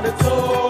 heart, it's.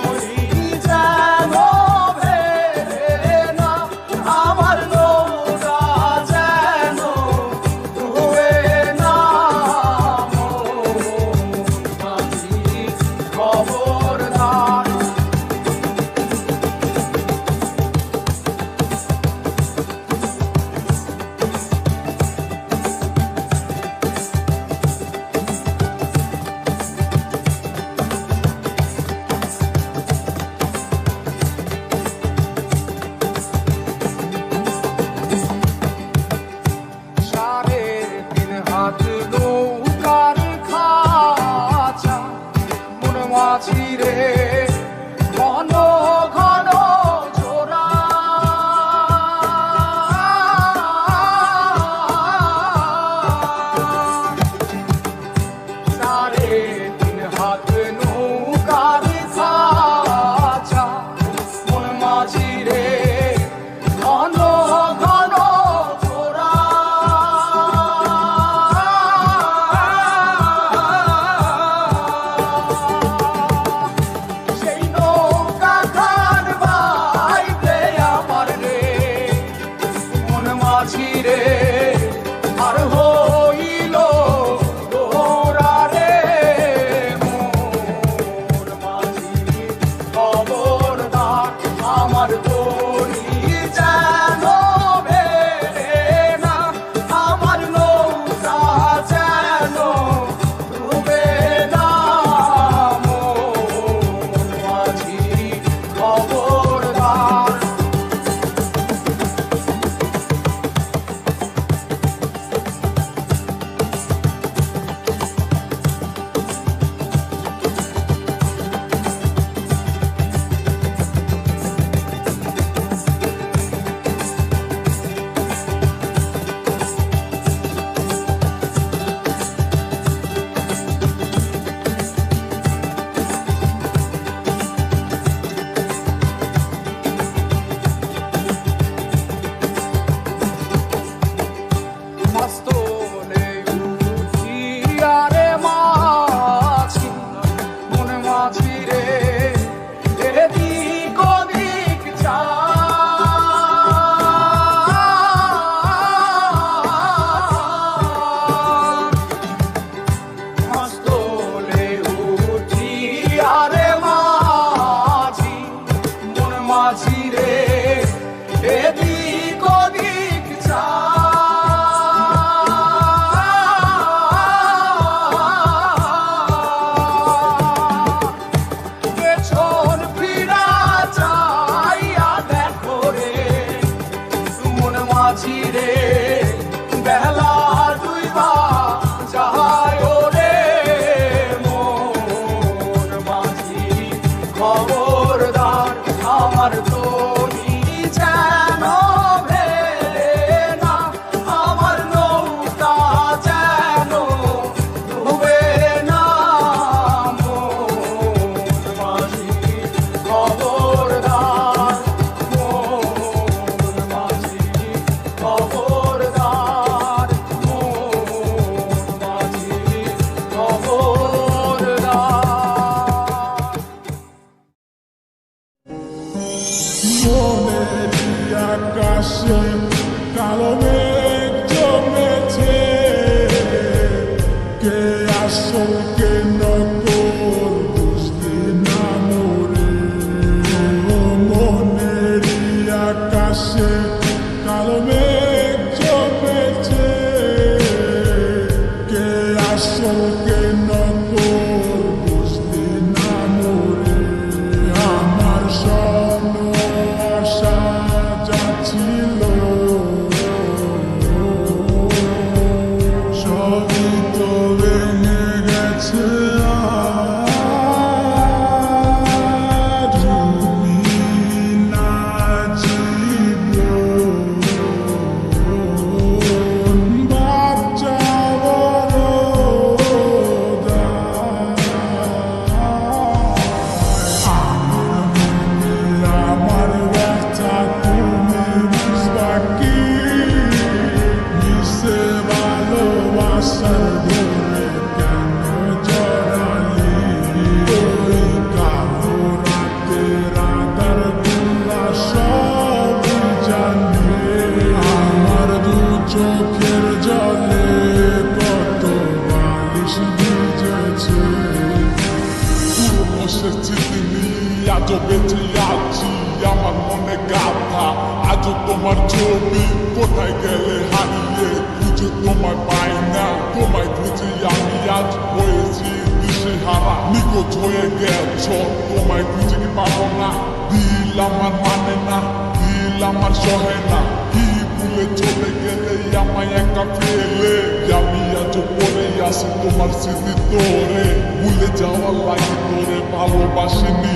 Juegue sotto ma ikuti ki parona Dila mar manena, dila mar sohena Ki bule chole gele yama eka fele Yami ajo pore yasi tomar sidi tore Bule jawa lagi tore palo bashini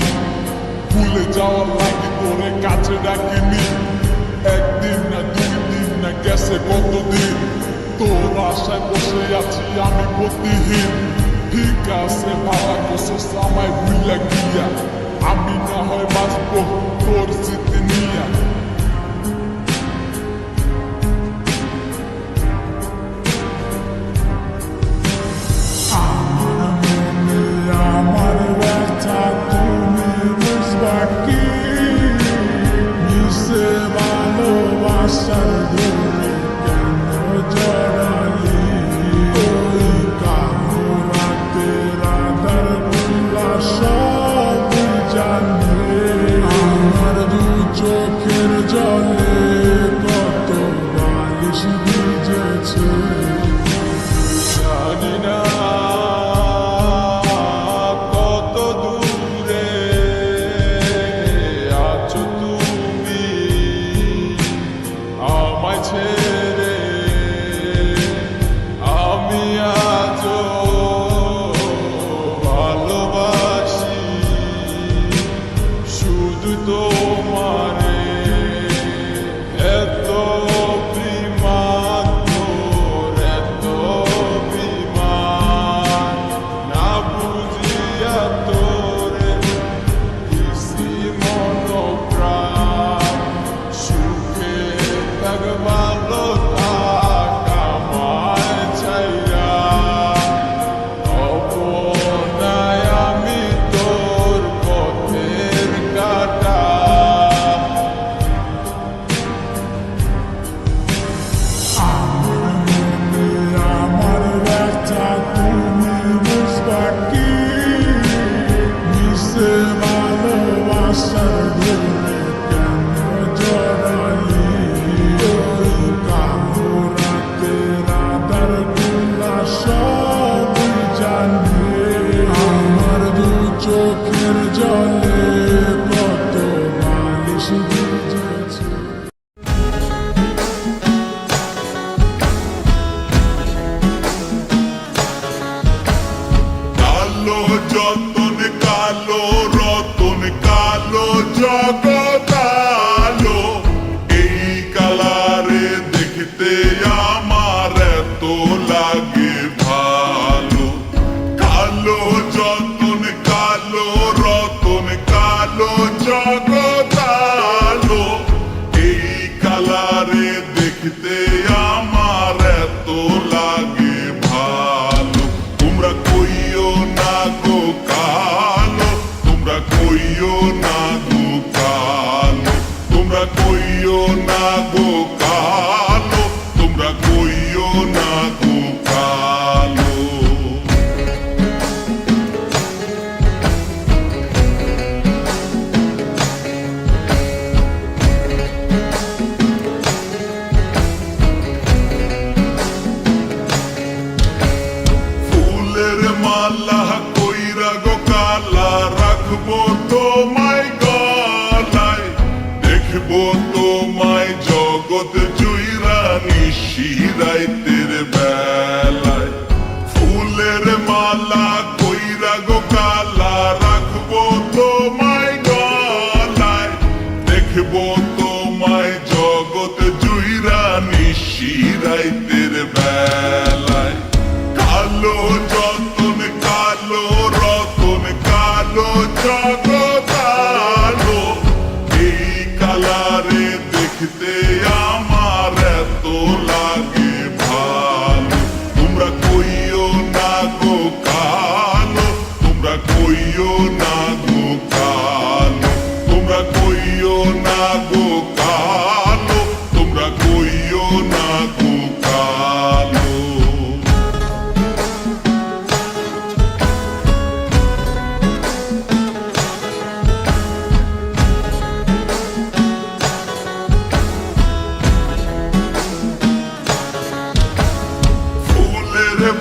Bule jawa lagi tore kache dakini একদিন না দুই দিন না গেছে কতদিন তোর আশায় বসে আছি আমি প্রতিহীন ঠিক আছে ভাই সময় ভুইলা গিয়া আমি না হয় বাঁচবো তোর স্মৃতি নিয়া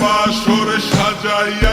বাসর সাজাইয়া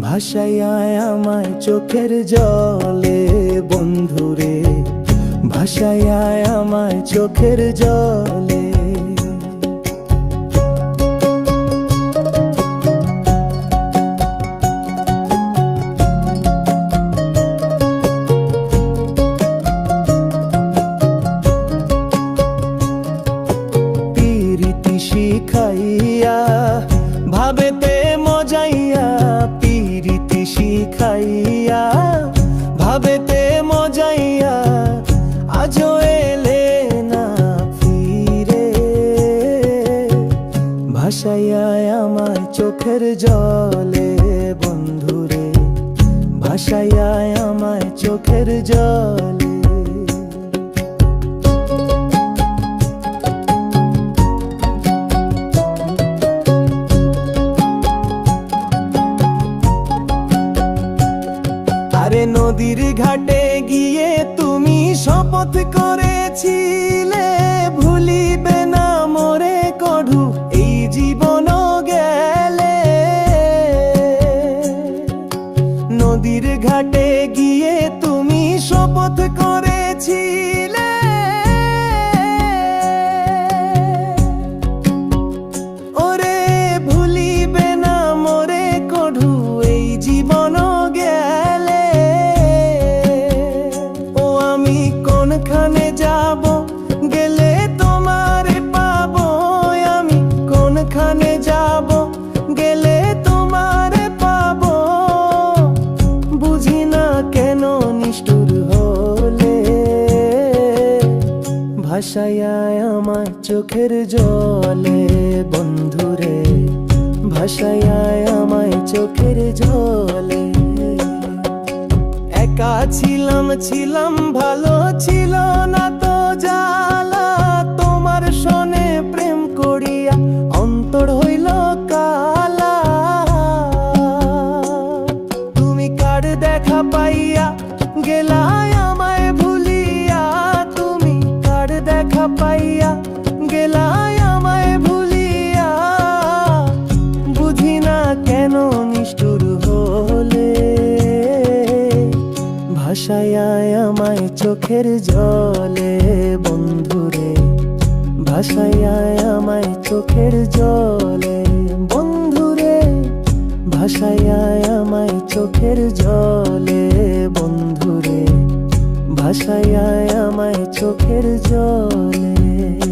ভাসাইয়ায় আমায় চোখের জলে বন্ধুরে। ভাসাইয়ায় আমায় চোখের জলে। ভাবেতে মজাইয়া আজও এলে না ফিরে। ভাসাইয়া আমায় চোখের জলে বন্ধুরে, ভাসাইয়া আমায় চোখের জলে নদীর ঘাটে গিয়ে তুমি শপথ করেছিলে। ভুলিবে না মরে কঢু, এই জীবন গেলে। নদীর ঘাটে গিয়ে তুমি শপথ করেছিলে। ভাসাইয়ায় আমার চোখের জলে বন্ধুরে। ভাসায় আমায় চোখের জলে। একা ছিলাম ছিলাম ভালো ছিল চোখের জলে, বন্ধুরে, ভাসাইয়ায় আমায় চোখের জলে, বন্ধুরে, ভাসাইয়ায় আমায় চোখের জলে, বন্ধুরে, ভাসাইয়ায় আমায় চোখের জলে।